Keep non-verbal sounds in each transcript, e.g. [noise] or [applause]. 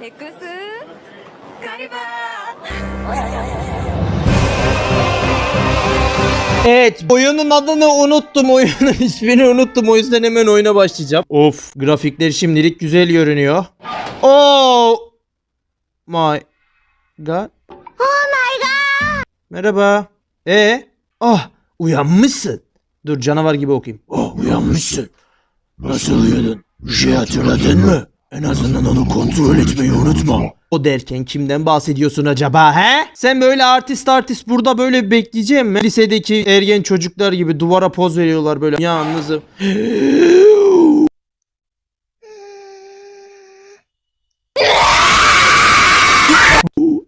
Nexus Evet oyunun adını unuttum oyunun [laughs] ismini unuttum o yüzden hemen oyuna başlayacağım. Of grafikler şimdilik güzel görünüyor. Oh my god. Oh my god. Merhaba. E ee? ah uyanmışsın. Dur canavar gibi okuyayım. Oh uyanmışsın. Nasıl uyudun? Bir şey hatırladın mı? En azından onu kontrol etmeyi unutma. O derken kimden bahsediyorsun acaba he? Sen böyle artist artist burada böyle bekleyeceğim mi? Lisedeki ergen çocuklar gibi duvara poz veriyorlar böyle. Yalnızım.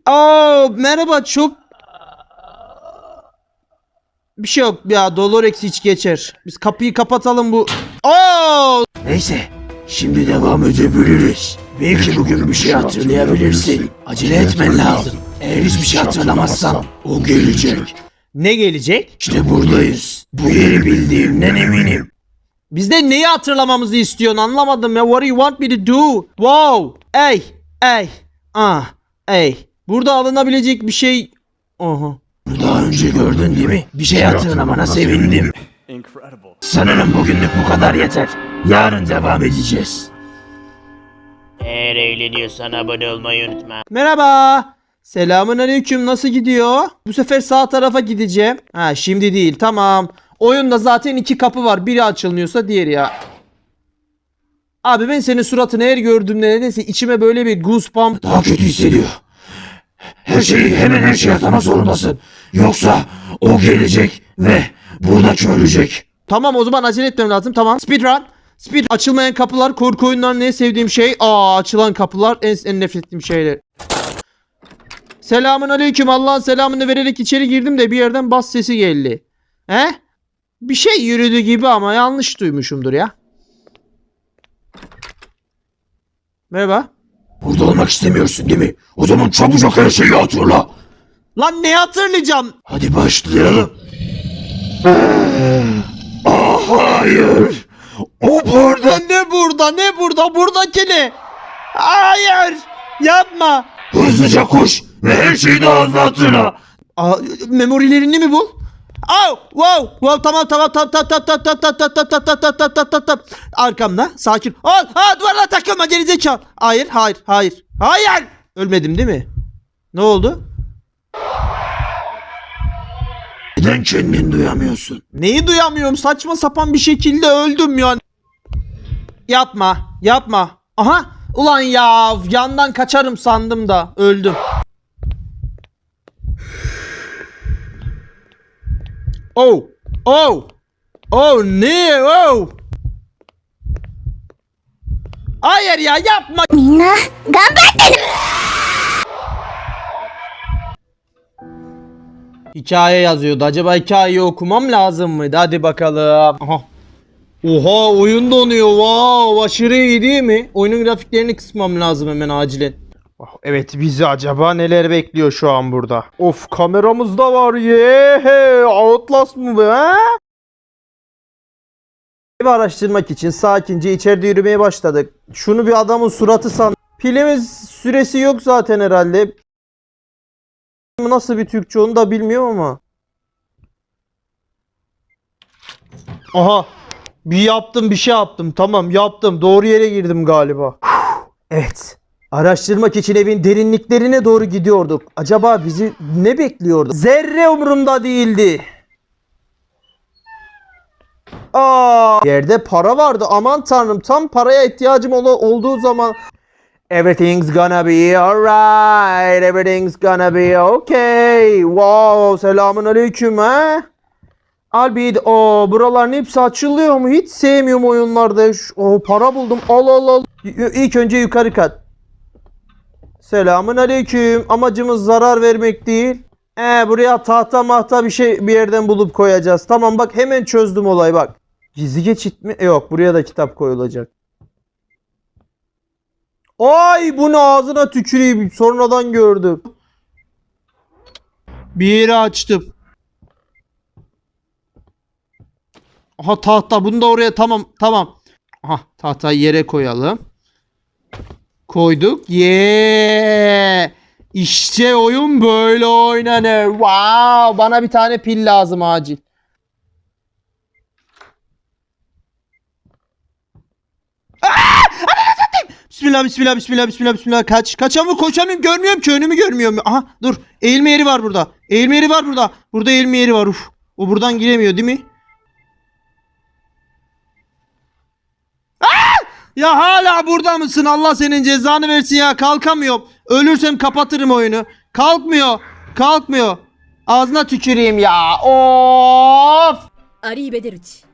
Aa, merhaba çok bir şey yok ya Dolorex hiç geçer. Biz kapıyı kapatalım bu. Aa! Neyse şimdi devam edebiliriz. Belki bugün bir şey hatırlayabilirsin. Acele etmen lazım. Eğer hiçbir şey hatırlamazsan o gelecek. Ne gelecek? İşte buradayız. Bu yeri bildiğimden eminim. Bizden neyi hatırlamamızı istiyorsun anlamadım ya. What do you want me to do? Wow. Ey. Ey. Ah. Ey. Burada alınabilecek bir şey. Oha. Daha önce gördün değil mi? Bir şey hatırlamana sevindim. Sanırım bugünlük bu kadar yeter. Yarın devam edeceğiz. Eğer eğleniyorsan abone olmayı unutma. Merhaba. Selamun aleyküm. Nasıl gidiyor? Bu sefer sağ tarafa gideceğim. Ha şimdi değil. Tamam. Oyunda zaten iki kapı var. Biri açılmıyorsa diğeri ya. Abi ben senin suratını her gördüğümde nedense içime böyle bir goosebump... Daha kötü hissediyor. Her şeyi hemen her şeyi atlamak zorundasın. Yoksa o gelecek ve burada ölecek. Tamam o zaman acele etmem lazım. Tamam. Speedrun. Speed açılmayan kapılar korku oyunlarının en sevdiğim şey. Aa açılan kapılar en, en nefret ettiğim şeyler. Selamun aleyküm. Allah'ın selamını vererek içeri girdim de bir yerden bas sesi geldi. He? Bir şey yürüdü gibi ama yanlış duymuşumdur ya. Merhaba. Burada olmak istemiyorsun değil mi? O zaman çabucak her şeyi hatırla. Lan ne hatırlayacağım? Hadi başlayalım. Ah hayır. O burada. Ne burada ne burada buradaki ne? Hayır yapma. Hızlıca koş ve her şeyi hatırla. Aa, memorilerini mi bul? Au, wow, wow, tamam tamam tamam tamam tamam tamam tamam tamam tamam tamam tamam tamam tamam tamam arkamda sakin. Aa, aa duvarla takılma gerizekalı. Hayır hayır hayır hayır. Ölmedim değil mi? Ne oldu? Neden kendini duyamıyorsun? Neyi duyamıyorum? Saçma sapan bir şekilde öldüm ya. Yapma. Yapma. Aha. Ulan ya yandan kaçarım sandım da öldüm. Oh. Oh. Oh ne? Oh. Hayır ya yapma. Minna. Gamber. Hikaye yazıyordu. Acaba hikayeyi okumam lazım mıydı? Hadi bakalım. Aha. Oha oyun donuyor. Wow aşırı iyi değil mi? Oyunun grafiklerini kısmam lazım hemen acilen. Evet bizi acaba neler bekliyor şu an burada? Of kameramız da var ye. Outlast mı be? Evi araştırmak için sakince içeride yürümeye başladık. Şunu bir adamın suratı san. Pilimiz süresi yok zaten herhalde. Nasıl bir Türkçe onu da bilmiyorum ama. Aha. Bir yaptım bir şey yaptım. Tamam yaptım. Doğru yere girdim galiba. Evet. Araştırmak için evin derinliklerine doğru gidiyorduk. Acaba bizi ne bekliyordu? Zerre umurumda değildi. Aa, yerde para vardı. Aman tanrım tam paraya ihtiyacım ol- olduğu zaman Everything's gonna be alright. Everything's gonna be okay. Wow, selamun aleyküm ha. Albid, o buraların hepsi açılıyor mu? Hiç sevmiyorum oyunlarda. O para buldum. Al al al. İlk önce yukarı kat. Selamun aleyküm. Amacımız zarar vermek değil. Ee, buraya tahta mahta bir şey bir yerden bulup koyacağız. Tamam bak hemen çözdüm olayı bak. Gizli geçit mi? Yok buraya da kitap koyulacak. Ay bunu ağzına tüküreyim. Sonradan gördüm. Bir yeri açtım. Aha tahta. Bunu da oraya tamam tamam. Aha tahtayı yere koyalım. Koyduk. Yeah. İşte oyun böyle oynanır. Wow. Bana bir tane pil lazım acil. Bismillah bismillah bismillah bismillah bismillah kaç kaçamı koşamıyorum görmüyorum ki önümü görmüyorum. Aha dur eğilme yeri var burada. Eğilme yeri var burada. Burada eğilme yeri var uf. O buradan giremiyor değil mi? Aa! Ya hala burada mısın? Allah senin cezanı versin ya. Kalkamıyorum. Ölürsem kapatırım oyunu. Kalkmıyor. Kalkmıyor. Ağzına tüküreyim ya. Of. Arrivederci.